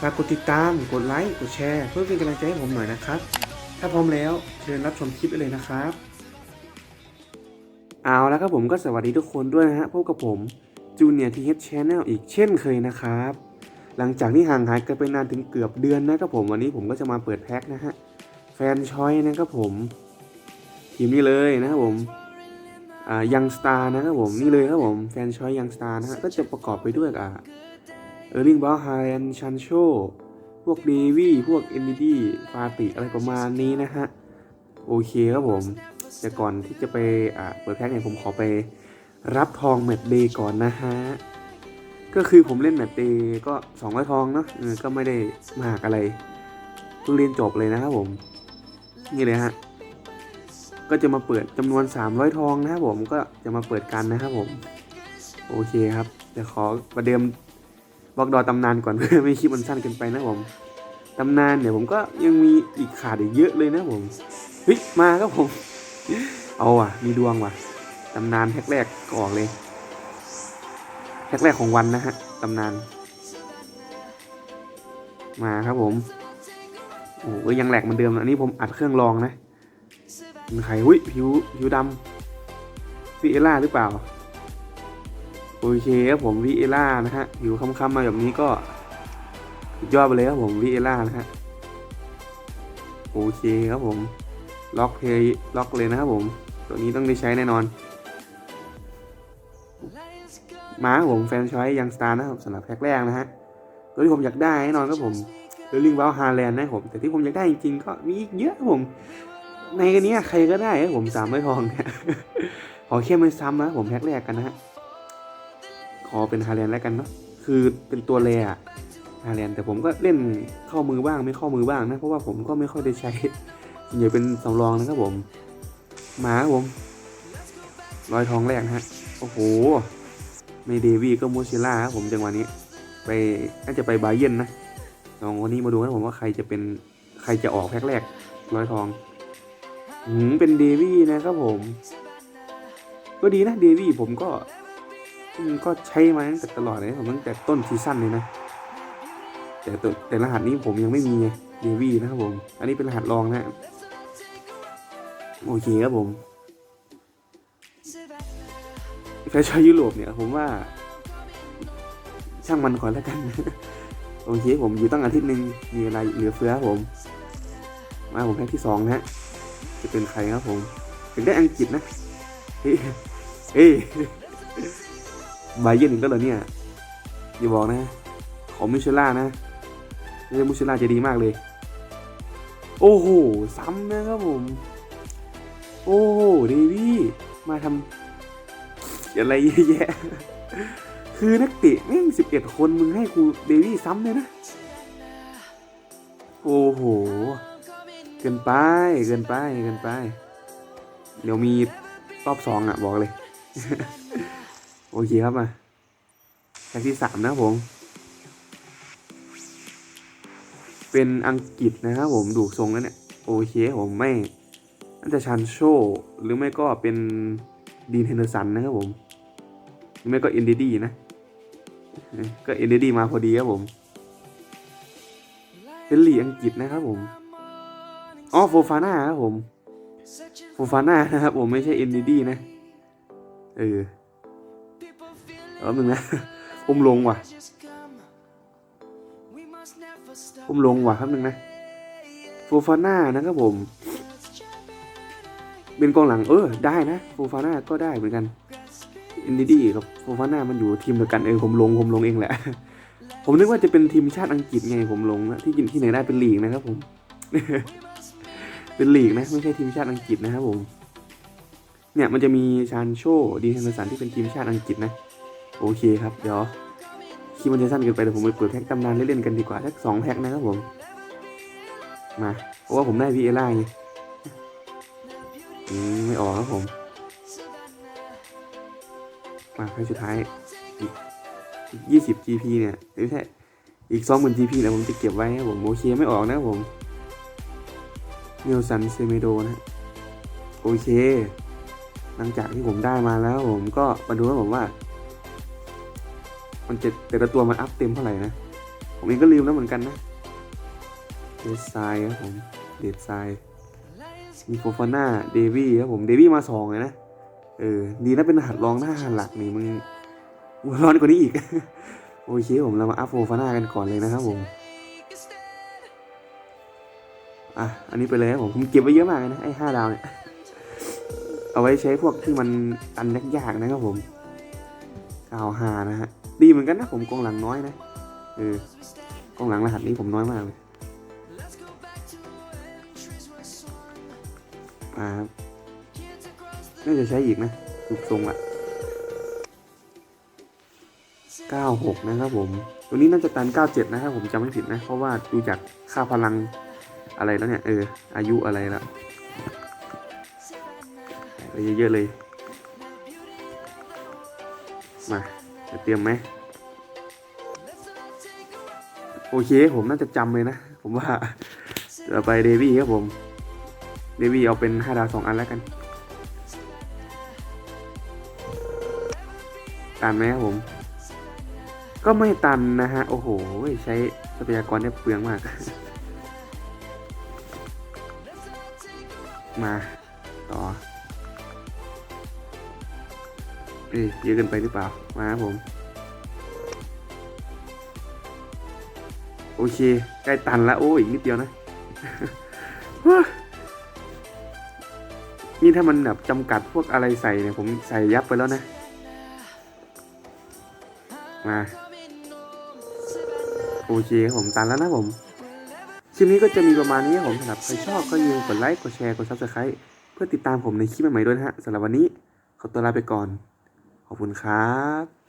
ฝากกดติดตาม กดไลค์ กดแชร์ เพื่อเป็นกำลังใจให้ผมหน่อยนะครับ ถ้าพร้อมแล้วเชิญรับชมคลิปได้เลยนะครับ เอาแล้วครับผมก็สวัสดีทุกคนด้วยนะฮะ พบกับผมจูเนียร์ทีเฮดชแนลอีกเช่นเคยนะครับ หลังจากที่ห่างหายกันไปนานถึงเกือบเดือนนะครับผมวันนี้ผมก็จะมาเปิดแพ็คนะฮะ แฟนชอยนะครับผมทีมนี้เลยนะครับผมอ่ายังสตาร์นะครับผมนี่เลยครับผมแฟนชอยยังสตาร์นะฮะก็จะประกอบไปด้วยอ่า เออร์ลิงบอลไฮแอนชันโช พวกเดวี่ พวกเอนดิดี้ฟาติอะไรประมาณนี้นะฮะ โอเคครับผมแต่ก่อนที่จะไปอ่าเปิดแพ็คเนี่ยผมขอไปรับทองแมตช์เดย์ก่อนนะฮะ ก็คือผมเล่นแมตช์เดย์ก็200ทองเนาะก็ไม่ได้มากอะไรเพิ่งเรียนจบเลยนะครับผม นี่เลยฮะ ก็จะมาเปิดจำนวน 300 ทองนะครับผมก็จะมาเปิดกันนะครับผม โอเคครับเดี๋ยวขอประเดิม บล็อกดอตำนานก่อนเพื่อไม่คลิปมันสั้นเกินไปนะผมตำนานเนี่ยผมก็ยังมีอีกขาดอีกเยอะเลยนะผมเฮ้ยมาครับผม เอาว่ะ มีดวงว่ะตำนานแพ็กแรกก็ออกเลยแพ็กแรกของวันนะฮะตำนาน มาครับผมโอ้โหยังแหลกเหมือนเดิมนะอันนี้ผมอัดเครื่องรองนะเป็นใครหุ้ยผิวผิวดำวิเอล่าหรือเปล่า โอเคครับผมวิเอล่านะฮะผิวค้ำๆมาแบบนี้ก็ยอดไปเลยครับผมวิเอล่านะฮะโอเคครับผมล็อกเพย์ล็อกเลยนะครับผม ตัวนี้ต้องได้ใช้แน่นอน มาครับผมแฟนชอยยังสตาร์นะครับสำหรับแพ็คแรกนะฮะตัวที่ผมอยากได้แน่นอนครับผมเดลิงวอลฮาแลนด์นะครับผมแต่ที่ผมอยากได้จริงๆก็มีอีกเยอะครับผม ในกันนี้ใครก็ได้ครับผมสามร้อยทองเนี่ยขอแค่ไม่ซ้ำนะผมแพ็คแรกกันนะฮะ ขอเป็นฮาแลนด์แล้วกันเนาะคือเป็นตัวแรอะฮาแลนด์แต่ผมก็เล่นเข้ามือบ้างไม่เข้ามือบ้างนะ เพราะว่าผมก็ไม่ค่อยได้ใช้ส่วนใหญ่เป็นสำรองนะครับผมหมาผมรอยทองแรกนะฮะโอ้โหไม่เดวี่ก็มูชิล่าครับผมจังหวะนี้ ไปน่าจะไปบาเยนนะลองวันนี้มาดูกันผมว่าใครจะเป็นใครจะออกแพ็คแรกร้อยทองหืมเป็นเดวี่นะครับผม ก็ดีนะเดวี่ผมก็ ก็ใช้มาตั้งแต่ตลอดเลยผมตั้งแต่ต้นซีซั่นเลยนะ แต่ตัวแต่รหัสนี้ผมยังไม่มีเดวี่นะครับผม อันนี้เป็นรหัสรองนะโอเคครับผมแฟชั่นยุโรปเนี่ยผมว่า ช่างมันก่อนแล้วกัน โอเคผมอยู่ตั้งอาทิตย์หนึ่งมีเวลาเหลือเฟือครับผม มาผมแพ็คที่สองนะฮะจะเป็นใครครับผมเป็นได้อังกฤษนะ เฮ้ย บาเยนอีกแล้วเหรอเนี่ยอย่าบอกนะ ของมิชล่านะเรื่องมิชล่าจะดีมากเลย โอ้โห ซ้ำนะครับผม โอ้โหเดวี่มาทำอะไรเยอะแยะ คือนักเตะแม่งสิบเอ็ดคนมึงให้กูเดวี่ซ้ำเลยนะ โอ้โห เกินไปเกินไปเกินไป เดี๋ยวมีรอบสองอะ บอกเลย โอเคครับมาแพ็กที่สามนะผม เป็นอังกฤษนะครับผมดูทรงแล้วเนี่ย โอเคผมไม่น่าจะชันโช หรือไม่ก็เป็นดีนเฮนเดอร์สันนะครับผม หรือไม่ก็เอ็นดีดีนะ ก็เอ็นดีดีมาพอดีครับผมเป็นลีอังกฤษนะครับผม อ๋อโฟฟาน่าครับผม โฟฟาน่านะครับผมไม่ใช่เอ็นดีดีนะ เออ แล้วมึงนะผมลงว่ะผมลงว่ะครับนึงนะโฟฟาน่านะครับผม เป็นกองหลังเออได้นะโฟฟาน่าก็ได้เหมือนกันอินดีดีกับโฟฟาน่ามันอยู่ทีมเดียวกันเออผมลงผมลงเองแหละ ผมนึกว่าจะเป็นทีมชาติอังกฤษไงผมลงนะที่กินที่ไหนได้เป็นลีกนะครับผมเป็นลีกนะไม่ใช่ทีมชาติอังกฤษนะครับผม เนี่ยมันจะมีชานโชดีเฮนเดอร์สันที่เป็นทีมชาติอังกฤษนะ โอเคครับ เดี๋ยวคลิปมันจะสั้นเกินไปเดี๋ยวผมไปเปิดแพ็กตำนานเล่นๆกันดีกว่าสักสองแพ็กนะครับผม มาเพราะว่าผมได้วีเอล่าไงอืมไม่ออกครับผม มาแพ็กสุดท้ายอีกยี่สิบ GP เนี่ยไม่ใช่อีกสองหมื่น GP เนี่ยผมจะเก็บไว้ครับผมโอเคไม่ออกนะครับผมเนลสันเซเมโดนะโอเค หลังจากที่ผมได้มาแล้วผมก็มาดูว่าผมว่า มันจะแต่ละตัวมันอัพเต็มเท่าไหร่นะ ผมเองก็ลืมแล้วเหมือนกันนะเดซไซครับผม เดซไซมีโฟฟาน่า เดวี่ครับผม เดวี่มาสองเลยนะ เออ ดีนะเป็นหัสรองหน้าหันหลักนี่มึงหัวร้อนกว่านี้อีก โอเคผมเรามาอัพโฟฟาน่ากันก่อนเลยนะครับผม อะ อันนี้ไปเลยครับผม ผมเก็บไว้เยอะมากเลยนะไอ้ห้าดาวเนี่ย เอาไว้ใช้พวกที่มันอันยากๆนะครับผมกาวหานะฮะ ดีเหมือนกันนะผมกองหลังน้อยนะเออกองหลังรหัสนี้ผมน้อยมากเลยมาน่าจะใช้อีกนะสุกทรงละ96 นะครับผม ตัวนี้น่าจะตัน 97 นะครับผมจำไม่ผิดนะ เพราะว่าดูจากค่าพลังอะไรแล้วเนี่ย เออ อายุอะไรแล้วเยอะๆเลย มา จะเตรียมไหมโอเคผมน่าจะจำเลยนะ ผมว่าจะไปเดวี่ครับผมเดวี่เอาเป็น5ดาว2อันแล้วกันตันไหมครับผม ก็ไม่ตันนะฮะ โอ้โห ใช้ทรัพยากรได้เปลืองมาก มา ต่อ เอ้ยเยอะเกินไปหรือเปล่า มาครับผม โอเค ใกล้ตันแล้วโอ้ยอีกนิดเดียวนะ นี่ถ้ามันแบบจำกัดพวกอะไรใส่เนี่ย ผมใส่ยับไปแล้วนะ มา โอเคครับผมตันแล้วนะผมคลิปนี้ก็จะมีประมาณนี้ผมสำหรับใครชอบก็อย่าลืมกดไลค์ กดแชร์ กด subscribe เพื่อติดตามผมในคลิปใหม่ๆด้วยนะฮะสำหรับวันนี้ขอตัวลาไปก่อน ขอบคุณครับ